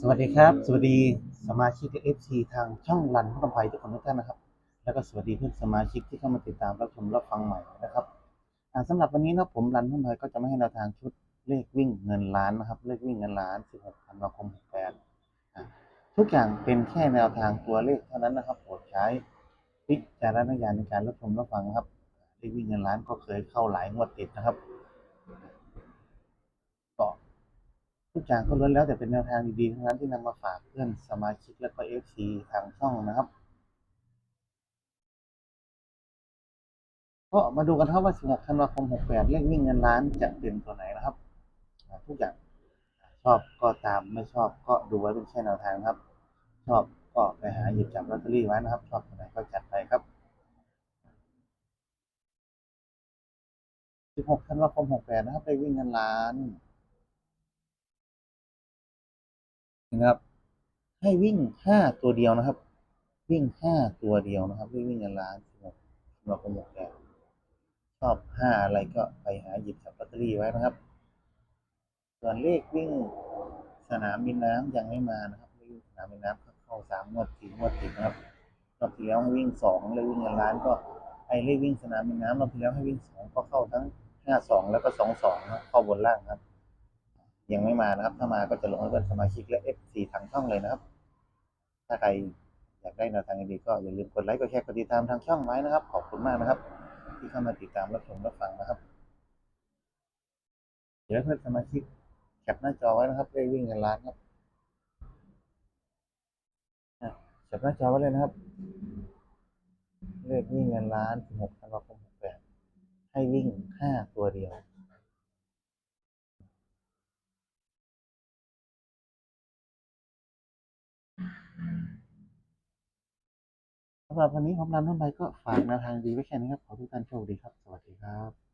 สวัสดีครับ สวัสดีสมาชิกเอฟซีทางช่องรันพุทธภัยทุกคนทุกท่านนะครับ แล้วก็สวัสดีเพื่อนสมาชิกที่เข้ามาติดตามรับชมรับฟังใหม่นะครับอ่าสำหรับวันนี้นะผมรันพุทธภัยก็จะไม่ให้แนวทางชุดเลขวิ่งเงินล้านนะครับ เลขวิ่งเงินล้าน 16ธันวาคม68อ่าทุกอย่างเป็นแค่แนวทางตัวเลขเท่านั้นนะครับโปรดใช้วิจารณญาณในการรับชมรับฟังนะครับเลขวิ่งเงินล้านก็เคยเข้าหลายงวดติดนะครับก็ ทุกอย่างก็ล้วนแล้วแต่เป็นแนวทางดีๆทั้งนั้นที่นำมาฝากเพื่อนสมาชิกและก็เอฟซีทางช่องนะครับก็มาดูกันครับว่า16ธันวาคม 68 เลขวิ่งเงินล้านจะเป็นตัวไหนนะครับ ทุกอย่างชอบก็ตามไม่ชอบก็ดูไว้เป็นแค่แนวทางครับ ชอบก็ไปหาหยิบจับลอตเตอรี่ไว้นะครับ ชอบตัวไหนก็จัดไปครับ 16 ธันวาคม 68 นะครับเลขวิ่งเงินล้าน นะครับ ให้วิ่งห้าตัวเดียวนะครับ วิ่งห้าตัวเดียวนะครับไม่วิ่งเงินล้านสำหรับสำหรับผมบอกแล้วชอบห้าอะไรก็ไปหาหยิบจับลอตเตอรี่ไว้นะครับ ส่วนเลขวิ่งสนามบินน้ำยังไม่มานะครับวิ่งสนามบินน้ำเข้าสามงวดสี่งวดติดนะครับรอบที่แล้วให้วิ่งสองเลขวิ่งเงินล้านก็ไอเลขวิ่งสนามบินน้ำรอบที่แล้วให้วิ่งสองก็เข้าทั้งห้าสองแล้วก็สองสองครับเข้าบนล่างครับ ยังไม่มานะครับ ถ้ามาก็จะลงให้เพื่อนสมาชิกและ F4 ทางช่องเลยนะครับ ถ้าใครอยากได้แนวทางดีก็อย่าลืมกดไลค์กดแชร์กดติดตามทางช่องไว้นะครับ ขอบคุณมากนะครับ ที่เข้ามาติดตามรับชมรับฟังนะครับเดี๋ยวเพื่อนสมาชิกแคปหน้าจอไว้นะครับเลขวิ่งเงินล้านครับแคปหน้าจอไว้เลยนะครับเลขวิ่งเงินล้าน16ธันวาคม68ให้วิ่ง 5 ตัวเดียว สำหรับวันนี้ผมนำท่านไปก็ฝากแนวทางดีไว้แค่นี้ครับ ขอทุกท่านโชคดีครับ สวัสดีครับ